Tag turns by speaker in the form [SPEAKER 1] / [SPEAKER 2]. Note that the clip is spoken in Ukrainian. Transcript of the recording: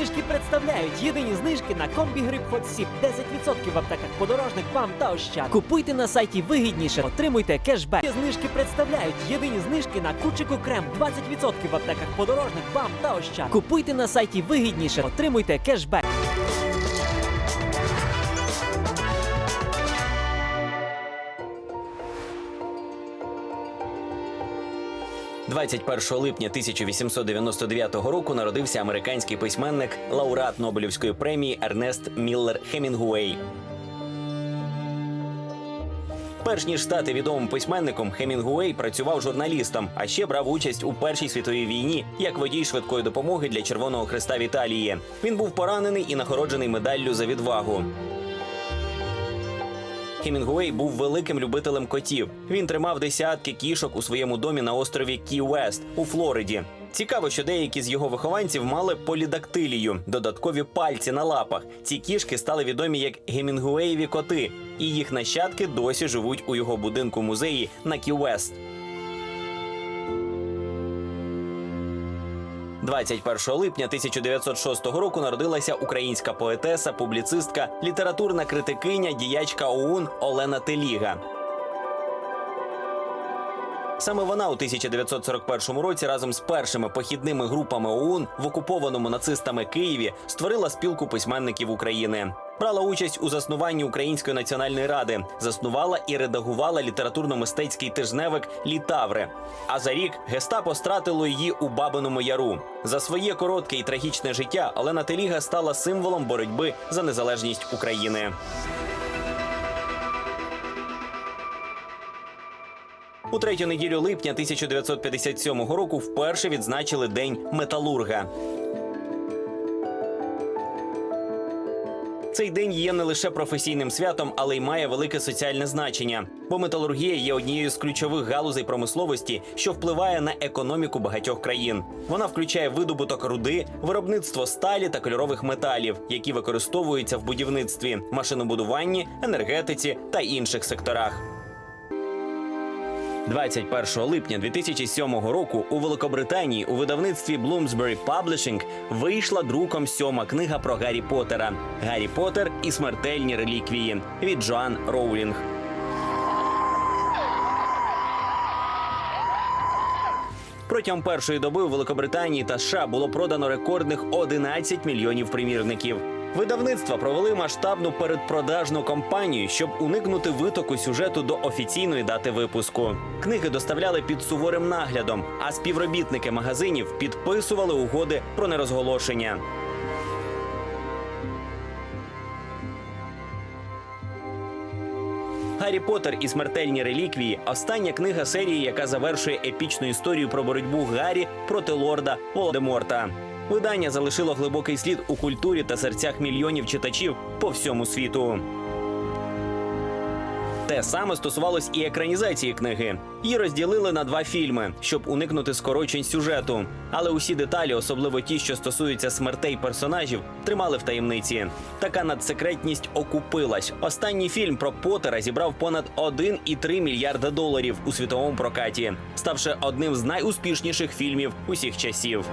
[SPEAKER 1] знижки представляють єдині знижки на комбі гриб Hot Sip. 10% в аптеках подорожник вам та ощад. Купуйте на сайті вигідніше, отримуйте кешбек. Знижки представляють єдині знижки на кучику крем. 20% в аптеках подорожник вам та ощад. Купуйте на сайті вигідніше, отримуйте кешбек.
[SPEAKER 2] – 21 липня 1899 року народився американський письменник, лауреат Нобелівської премії Ернест Міллер Хемінгуей. Перш ніж стати відомим письменником, Хемінгуей працював журналістом, а ще брав участь у Першій світовій війні як водій швидкої допомоги для Червоного Христа в Італії. Він був поранений і нагороджений медаллю за відвагу. Хемінгуей був великим любителем котів. Він тримав десятки кішок у своєму домі на острові Кі-Вест у Флориді. Цікаво, що деякі з його вихованців мали полідактилію, додаткові пальці на лапах. Ці кішки стали відомі як Гемінгуеєві коти, і їх нащадки досі живуть у його будинку музеї на Кі 21 липня 1906 року народилася українська поетеса, публіцистка, літературна критикиня, діячка ОУН Олена Теліга. Саме вона у 1941 році разом з першими похідними групами ОУН в окупованому нацистами Києві створила спілку письменників України. Брала участь у заснуванні Української національної ради, заснувала і редагувала літературно-мистецький тижневик Літаври. А за рік гестапо стратило її у Бабиному Яру. За своє коротке і трагічне життя Олена Теліга стала символом боротьби за незалежність України. У третю неділю липня 1957 року вперше відзначили День металурга. Цей день є не лише професійним святом, але й має велике соціальне значення. Бо металургія є однією з ключових галузей промисловості, що впливає на економіку багатьох країн. Вона включає видобуток руди, виробництво сталі та кольорових металів, які використовуються в будівництві, машинобудуванні, енергетиці та інших секторах. 21 липня 2007 року у Великобританії у видавництві Bloomsbury Publishing вийшла друком сьома книга про Гаррі Поттера Гаррі Поттер і смертельні реліквії від Джоан Роулінг. Протягом першої доби у Великобританії та США було продано рекордних 11 мільйонів примірників. Видавництва провели масштабну передпродажну кампанію, щоб уникнути витоку сюжету до офіційної дати випуску. Книги доставляли під суворим наглядом, а співробітники магазинів підписували угоди про нерозголошення. Гаррі Поттер і смертельні реліквії остання книга серії, яка завершує епічну історію про боротьбу Гаррі проти лорда Володеморта. Видання залишило глибокий слід у культурі та серцях мільйонів читачів по всьому світу. Те саме стосувалось і екранізації книги. Її розділили на два фільми, щоб уникнути скорочень сюжету. Але усі деталі, особливо ті, що стосуються смертей персонажів, тримали в таємниці. Така надсекретність окупилась. Останній фільм про Поттера зібрав понад 1,3 мільярда доларів у світовому прокаті, ставши одним з найуспішніших фільмів усіх часів.